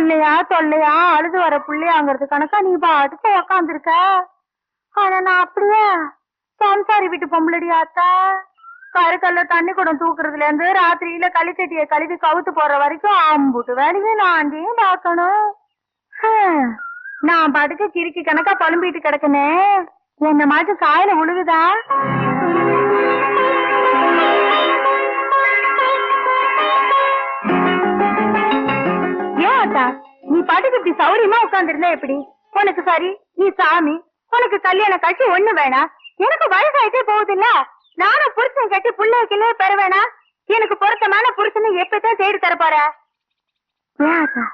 தொல்லையா தொல்லையா அழுது வர புள்ளையாங்கிறது கணக்கா நீ பாட்டுக்கு உக்காந்துருக்க? ஆனா நான் அப்படியே சம்சாரி வீட்டு பொம்பளடி ஆத்தா. கருக்கல்ல தண்ணி குடம் தூக்குறதுல இருந்து ராத்திரியில களிக்கட்டிய கழுவி கவுத்து போற வரைக்கும் ஆம்புட்டு வேலையும் நான்டையும் பார்க்கணும். நான் பாட்டுக்கு கிறுக்கி கணக்கா புலம்பிட்டு கிடக்குனே. என்ன மாதிரி காயில உழுகுதா? நீ பாட்டுக்கு இப்படி சௌரியமா உட்கார்ந்திருந்தா எப்படி? உனக்கு சரி நீ சாமி உனக்கு கல்யாண காட்சி ஒண்ணு வேணாம். எனக்கு வயசாயிட்டே போகுது இல்ல நானும் புருஷன் கட்டி புள்ள பெற வேணாம் எனக்கு பொருத்தமான புருஷனை எப்பதான் தேடி தர போற ஏன் அத்தா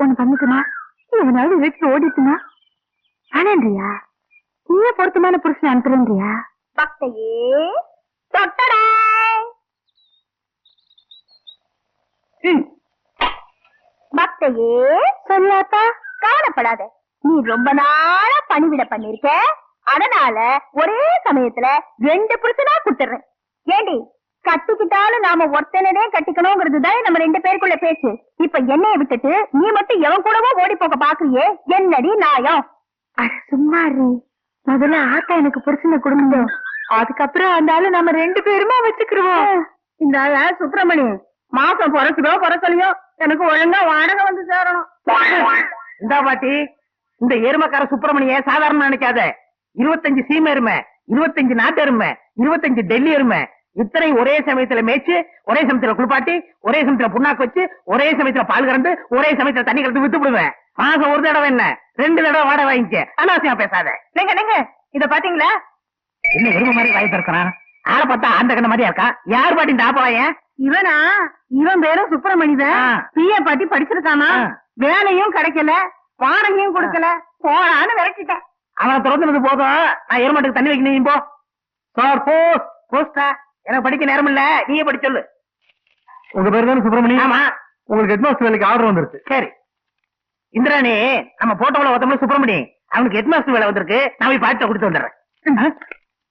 ஒண்ணு பண்ணிட்டுமா எவனாவது வீட்டுக்கு ஓடிட்டுமா? வேணான்றியா நீயே பொருத்தமான புருஷனை அனுப்புறேன்றியா? பக்தையே தொட்டடா! ம். வார்த்தையே சொல்லாத்தா கவலைப்படாத. நீ ரொம்ப நாளா பணிவிட பண்ணிருக்க. அதனால ஒரே சமயத்துல ரெண்டு புருஷனா குடுத்துறேன் ஏண்டி கட்டிக்கிட்டாலும் நாம ஒருத்தனதே கட்டிக்கணுங்கிறது தான் நம்ம ரெண்டு பேருக்குள்ள பேச்சு. இப்ப என்னைய விட்டுட்டு நீ மட்டும் எவன் கூடவோ ஓடி போக பாக்குறியே? என்னடி நாயம் அட சும்மா முதல்ல ஆத்தா எனக்கு புருஷனை கொடுங்க அதுக்கப்புறம் அந்த ஆளு நம்ம ரெண்டு பேருமா வச்சுக்கிருவோம். இந்த ஆள சுப்பிரமணியன் மாசம் குறைச்சுதோ குறைச்சலையோ எனக்கு ஒழுங்கா வாடகை வந்து சேரணும். இந்த பாட்டி இந்த எருமக்கார சுப்பிரமணிய சாதாரண நினைக்காத. இருபத்தஞ்சு சீம எருமை இருபத்தஞ்சு நாட்டு எருமை இருபத்தஞ்சு டெல்லி எருமை. இத்தனை ஒரே சமயத்துல மேய்ச்சு ஒரே சமயத்துல குளிப்பாட்டி ஒரே சமயத்துல புண்ணாக்கு வச்சு ஒரே சமயத்துல பால் கறந்து ஒரே சமயத்துல தண்ணி கறந்து வித்து விடுவேன். மாசம் ஒரு தடவை என்ன? ரெண்டு தடவை வாடகை வாங்கிக்க. அனாவசியமா பேசாத. நீங்க நீங்க இத பாத்தீங்களா? என்ன எருமை மாதிரி வாய் திறக்கிறான்? ஆளை பார்த்தா அந்த கண்ண மாதிரியா இருக்கா? யார் பாட்டி இந்த ஆப்பவாயன் இவனா? இவன் பேரும் சுப்பிரமணி தான் ஆ. பிஏ பாட்டி படிச்சிருக்கானா. வேலையும் கிடைக்கல வாடகையும் கொடுக்கல. போறான்னு விரட்டிட்டேன் அவனை திறந்துனது போதும். நான் எருமாட்டுக்கு தண்ணி வைக்கணும் நீ போ. சார் போஸ்ட் போஸ்டா. எனக்கு படிக்க நேரம் இல்ல. நீயே படிச்சு சொல்லு. உங்க பேர் தானே சுப்பிரமணி ஆமா. உங்களுக்கு ஹெட்மாஸ்டர் வேலைக்கு ஆர்டர் வந்துருச்சு சரி. இந்திராணி நம்ம போட்டோல ஒருத்தவங்க சுப்பிரமணி அவனுக்கு ஹெட்மாஸ்டர் வேலை வந்திருக்கு. நான் போய் பாட்டு கொடுத்து வந்துடுறேன்.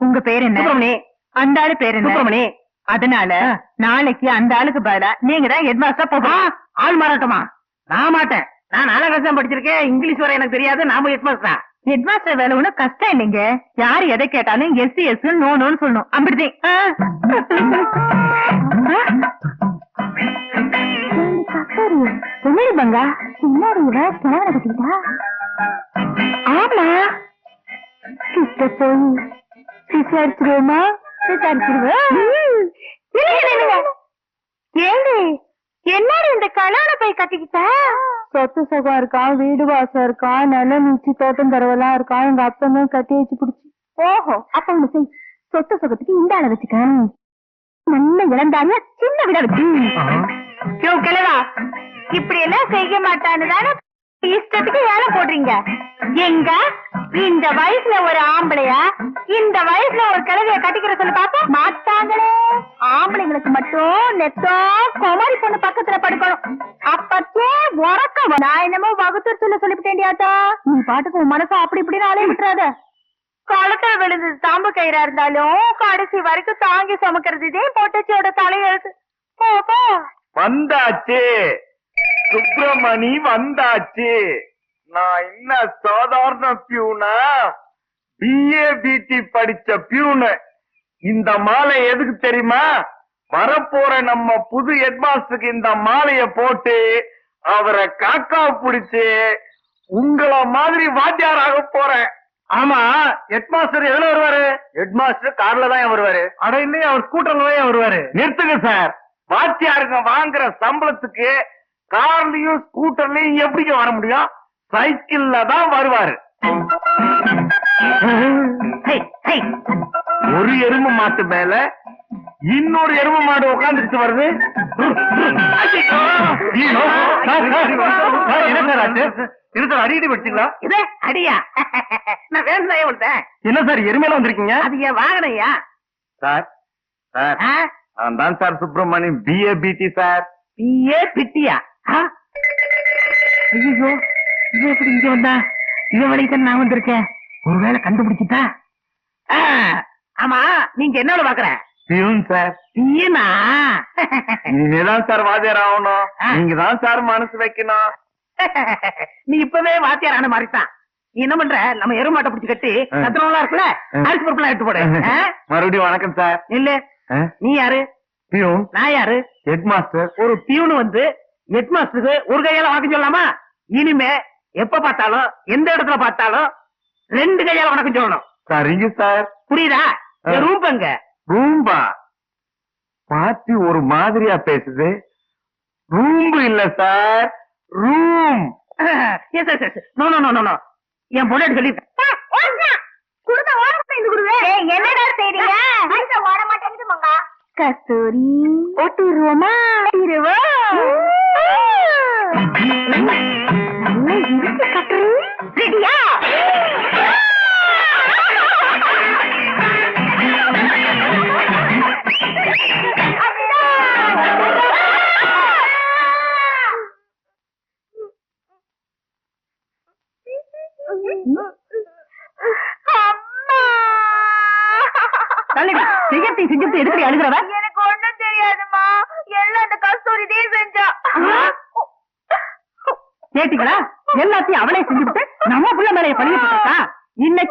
உங்க பேர் என்ன? சுப்பிரமணி அந்த ஆளு பேர் சுப்பிரமணி. அதனால. நாளைக்கு அந்த ஆளுக்கு பதிலா நீங்க தான் ஹெட்மாஸ்டர் ஆ, போகணும் ஆள் மாறாட்டமா? நான் மாட்டேன். நான் நாலாம் படிச்சிருக்கேன். இங்கிலீஷ் வர எனக்கு தெரியாது. நாம ஹெட்மாஸ்டர் ஹெட்மாஸ்டர் வேலை ஒண்ணும் கஷ்டம் இல்லைங்க. யாரு எதை கேட்டாலும் எஸ் எஸ் நோ நோன்னு சொல்லணும். அப்படிதான் பங்கா? பின்னாடி இவ கட்டிக்கிட்டா ஆமா. கிட்ட போய் ஏண்டி என்னடி இந்த கல்யாண போய் கட்டிக்கிட்ட சொத்து சுகம் இருக்கான் வீடு வாசம் இருக்கான் நல்ல நீச்சி தோட்டம் தரவெல்லாம் இருக்கான் எங்க கட்டி வச்சு புடிச்சு. ஓஹோ அப்ப ஒண்ணு செய். சொத்து சுகத்துக்கு இந்த ஆளை வச்சுக்க. நல்ல இளந்தாரியா சின்ன விட வச்சு யோ கிழவா இப்படி எல்லாம் செய்ய மாட்டான்னு தானே இஷ்டத்துக்கு வேலை போடுறீங்க? எங்க? இந்த வயசுல ஒரு ஆம்பளையா? இந்த வயசுல ஒரு கிழவிய கட்டிக்கிற சொல்லி பாப்பா. மாட்டாங்களே. ஆம்பளைங்களுக்கு மட்டும் நெத்தோ குமரி பொண்ணு பக்கத்துல படுக்கணும். அப்பத்தே உறக்கம் நான் என்னமோ வகுத்தத்துல சொல்லிவிட்டேன்டியாத்தா நீ பாட்டுக்கு உன் மனசு அப்படி இப்படின்னு அலைய விட்டுறாத. கழுத்துல விழுந்து தாம்பு கயிறா இருந்தாலும் கடைசி வரைக்கும் தாங்கி சுமக்கிறது இதே பொட்டச்சியோட தலையெழுத்து. போ போ வந்தாச்சு. சுப்பிரமணி வந்தாச்சு. நான் என்ன சாதாரண பியூனா? பிஏ பிடி படிச்ச பியூனு. இந்த மாலை எதுக்கு தெரியுமா? வரப்போற நம்ம புது ஹெட்மாஸ்டருக்கு இந்த மாலைய போட்டு அவரை காக்கா பிடிச்சு உங்கள மாதிரி வாத்தியாராக போறேன். ஆமா ஹெட்மாஸ்டர் எதுல வருவாரு? ஹெட்மாஸ்டர் கார்ல தான் வருவாரு. அட இல்லையே அவர் ஸ்கூட்டர்ல தான் வருவாரு. நிறுத்துங்க சார். வாத்தியாருங்க வாங்குற சம்பளத்துக்கு கார்லயும் ஸ்கூட்டர்லயும் எப்படிங்க வர முடியும்? சைக்கிள்ல தான் வருவாரு. ஒரு எருமை மாட்டு மேல இன்னொரு எருமை மாடு உட்காந்துட்டு வருது என்ன சார் அடிக்கடி படிச்சீங்களா? இது அடியா. நான் கொடுத்தேன் என்ன சார் எருமையில வந்திருக்கீங்க? அது என் வாகனையா? Sir sir? நான் தான் sir Subramani BA BT sir. BA பிட்டியா ஆ? ஐயோ இது எப்படி இங்க வந்தா இவன் வழிக்கு நான் வந்திருக்கேன். ஒருவேளை கண்டுபிடிச்சிட்டா? ஆமா நீங்க என்னோட பாக்குற பியூன் சார். பியனா நீங்கதான் சார் வாத்தியார் ஆகணும். நீங்க தான் சார் மனசு வைக்கணும். நீ இப்பவே வாத்தியாரான மாதிரி தான் நீ என்ன பண்ற? நம்ம எருமாட்டை பிடிச்சு கட்டி. சத்திரம்லாம் இருக்குல்ல. அரிசி பருப்புலாம் எடுத்து போடு? மறுபடியும் வணக்கம் சார். இல்ல நீ யாரு? பியூன். நான் யாரு? ஹெட் மாஸ்டர் ஒரு பியூனு வந்து ஹெட் மாஸ்டருக்கு ஒரு கையால வணக்கம் சொல்லலாமா? இனிமே எப்ப பார்த்தாலும் எந்த இடத்துல பார்த்தாலும் ரெண்டு கையால வணக்கம் சொல்லணும். சரிங்க சார். புரியுதா. ரூம் எங்க? ரூம்பா? பாட்டி ஒரு மாதிரியா பேசுது. ரூம்பு இல்ல sir. Room. Yes yes yes no no no no என் பொண்ணு சொல்லிட்டேன் குடுத்த ஓரம் செய்து குடுவேன் என்னடா செய்றீங்க? ஓட மாட்டேங்குது மங்கா. கஸ்தூரி ஒட்டிடுவோமா நல்லா இருக்கு கட்டுரு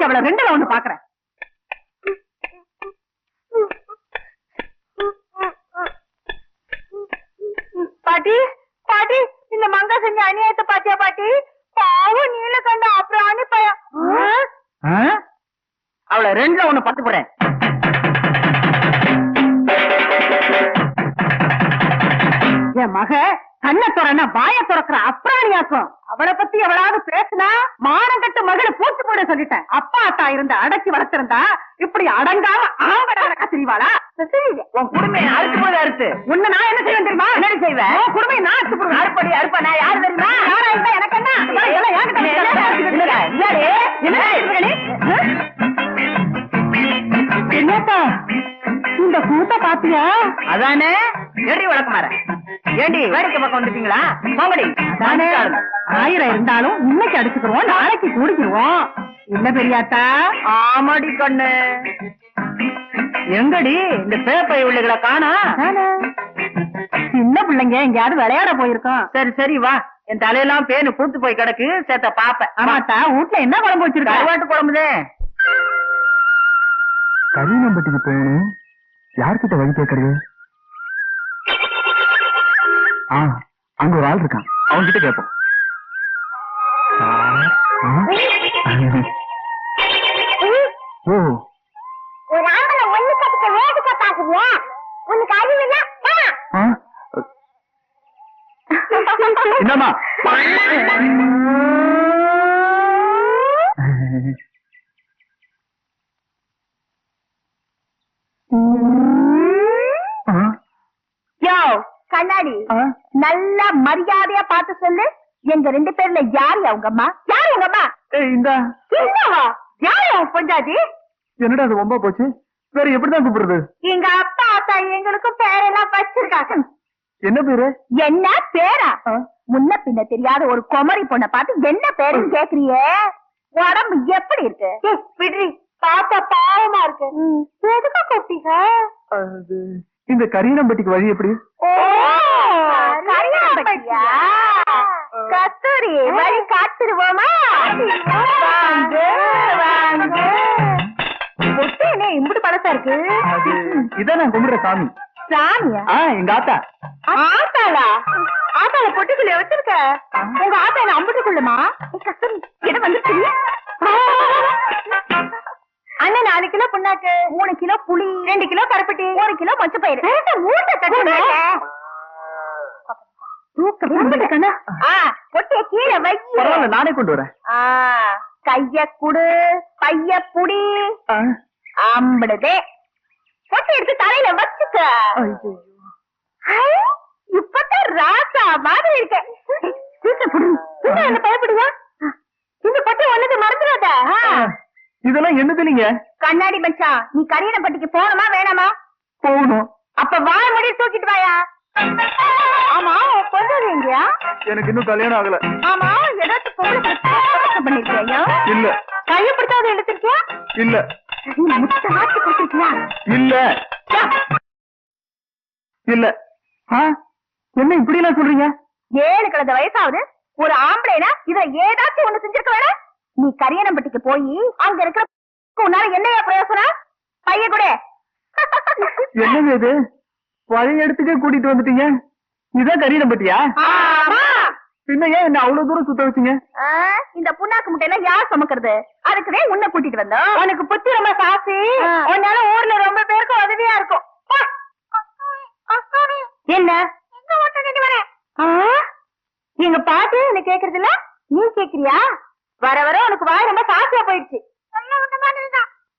இன்னைக்கு அவளை ரெண்டுல ஒண்ணு பாக்குறேன். பாட்டி பாட்டி இந்த மங்கா செஞ்ச அநியாயத்தை பாத்தியா பாட்டி? பாவம் நீல கண்ட அப்புறம் அனுப்பையா அவளை ரெண்டுல ஒண்ணு பார்த்து போறேன் என் மக கண்ணை துறனா வாய துறக்கிற அப்ராணியாக்கும். அவளை பத்தி எவளாவது பேசினா மானம் கட்டு மகளை பூச்சி போட சொல்லிட்டேன். அப்பா அத்தா இருந்த அடக்கி வளர்த்திருந்தா இப்படி அடங்காம ஆம்படாத கத்திரிவாளா உன் குடுமையை அறுத்து போது அறுத்து. உன்னை நான் என்ன செய்வேன் தெரியுமா? என்ன செய்வேன் உன் குடுமையை நான் அறுத்து போடுவேன். அறுப்படி அறுப்ப நான் யாரு தெரியுமா? யாரா இருந்தா எனக்கு என்ன? என்னத்தா இந்த கூட்ட பாத்தியா? அதானே? ஏடி வழக்கமாற ஏண்டி வேடிக்கை பக்கம் வந்துட்டீங்களா போங்கடி. தானே ஆயிரம் இருந்தாலும் இன்னைக்கு அடிச்சுக்கிறோம் நாளைக்கு கூடிக்கிருவோம். இல்ல பெரியாத்தா? ஆமாடி கண்ணு. எங்கடி? இந்த பேப்பை உள்ளுகளை காணா? சின்ன பிள்ளைங்க எங்கயாவது விளையாட போயிருக்கோம். சரி சரி வா. என் தலையெல்லாம் பேனு பூத்து போய் கிடக்கு சேத்த பாப்பேன். ஆமாத்தா வீட்டுல என்ன குழம்பு வச்சிருக்க? கருவாட்டு குழம்புதே. கரியம்பட்டிக்கு போகணும். யார்கிட்ட வழி கேட்கறது? அங்க ஒரு ஆள் இருக்கான். அவன் கிட்ட கேட்போம்? ஓ. ஒரு ஆம்பளை ஒண்ணு கட்டுக்க வேடிக்கை பாக்குறியா உனக்கு அறிவு? என்னம்மா? ஆ? கண்ணாடி? நல்ல மரியாதையா பார்த்து சொல்லு. எங்க ரெண்டு பேர்ல யாரு அவங்க அம்மா யாரு உங்க அம்மா? இந்தா. யாரு உன் பொஞ்சாதி என்னடா அது ரொம்ப போச்சு? வேற எப்படிதான் கூப்பிடுறது? எங்க அப்பா அத்தா எங்களுக்கும் பேரெல்லாம் வச்சிருக்காங்க. என்ன பேரு? என்ன பேரா? முன்ன பின்ன தெரியாத ஒரு குமரி பொண்ண பார்த்து என்ன பேருன்னு கேக்குறியே? உடம்பு எப்படி இருக்கு? விடுறி பார்த்தா பாவமா இருக்கு. எதுக்கு கூப்பிட்டீங்க? இந்த கரியனம்பட்டிக்கு வழி எப்படி? கஸ்தூரி வழி காத்துருவோமா? என்ன இம்புட்டு பழசா இருக்கு? இதான் நான் கும்பிடுற சாமி. சாமியா? ஆ எங்க ஆத்தா. ஆத்தாளா? ஆத்தாள பொட்டுக்குள்ள வச்சிருக்க. உங்க ஆத்தா என்ன அம்புட்டுக்குள்ளமா? கஸ்தூரி இடம் வந்துச்சு அண்ணன் நாலு கிலோ புண்ணாக்கு மூணு கிலோ புளி ரெண்டு கிலோ கருப்பட்டி ஒரு கிலோ மொச்ச மூட்டை பொட்டிய கீழே வை. நானே கொண்டு வரேன். கைய குடு பைய புடி. ஆ. அம்பிடுதே பொட்டி எடுத்து தலையில வச்சுக்க. இப்பதான் ராசா மாதிரி இருக்க சீக்கிரம் புடி. என்ன என்ன பயப்படுங்க இந்த பொட்டி ஒண்ணுக்கு மறந்துடாத ஆ. இதெல்லாம் என்னது நீங்க? கண்ணாடி மச்சான் நீ கரியணப்பட்டிக்கு போகணுமா வேணாமா? போகணும். அப்ப வாழ முடி தூக்கிட்டு வாயா. ஆமா கொண்டு வரீங்கயா எனக்கு இன்னும் கல்யாணம் ஆகல. ஆமா ஏதாச்சும் பொருள் பண்ணிருக்கியா இல்ல. கையை பிடிச்சாத எடுத்திருக்கியா? இல்ல. முட்டை மாத்தி கொடுத்திருக்கியா? இல்ல. இல்ல? என்ன இப்படி எல்லாம் சொல்றீங்க? ஏழு கலந்த வயசாவது ஒரு ஆம்பளைனா இதுல ஏதாச்சும் ஒண்ணு செஞ்சிருக்க வேணா நீ கரியனம்பட்டிக்கு போய் அங்க இருக்கிற உன்னால என்னையா பிரயோசனம்? பைய கூட. என்னங்க இது? பழைய இடத்துக்கே கூட்டிட்டு வந்துட்டீங்க. இதான் கரீடம் பட்டியா ஆமா. பின்ன ஏன் என்ன அவ்வளவு தூரம் சுத்த வச்சீங்க? இந்த புண்ணாக்கு முட்டையெல்லாம் யார் சுமக்கிறது? அதுக்குதான் உன்னை கூட்டிட்டு வந்தோம். உனக்கு புத்தி ரொம்ப காசு உன்னால ஊர்ல ரொம்ப பேருக்கு உதவியா இருக்கும். என்ன? எங்க பாட்டு என்ன கேக்குறது இல்ல நீ கேக்குறியா? வர வர உனக்கு வாய் ரொம்ப காசியா போயிடுச்சு.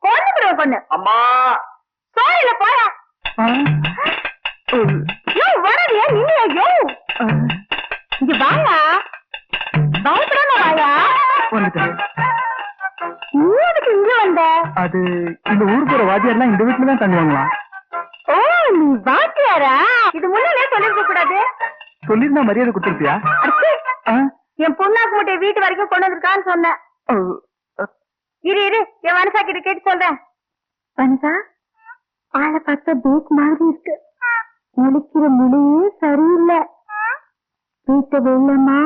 கொண்டு கொண்டு அம்மா. சோழில போயா யோ வரவியா நில்லையா யோ. இங்க வாயா பயப்படாம வாயா எதுக்கு இங்க வந்த? அது இந்த ஊருக்கு ஒரு வாத்தியார்லாம் இந்த வீட்டுல தான் தங்குவாங்களா ஓ நீ வாத்தியாரா? இது முன்னாலே சொல்லிருக்க கூடாது. சொல்லிருந்தா மரியாதை கொடுத்துருப்பியா? என் பொண்ணாக்கு முட்டை வீட்டு வரைக்கும் கொண்டு வந்திருக்கான்னு சொன்னேன். இரு இரு என் வனசா கிட்ட கேட்டு சொல்றேன். வனசா ஆளை பார்த்தா பேக் மாதிரி இருக்கு. முழிக்கிற முழியே சரியில்லை. வீட்டை வெள்ளமா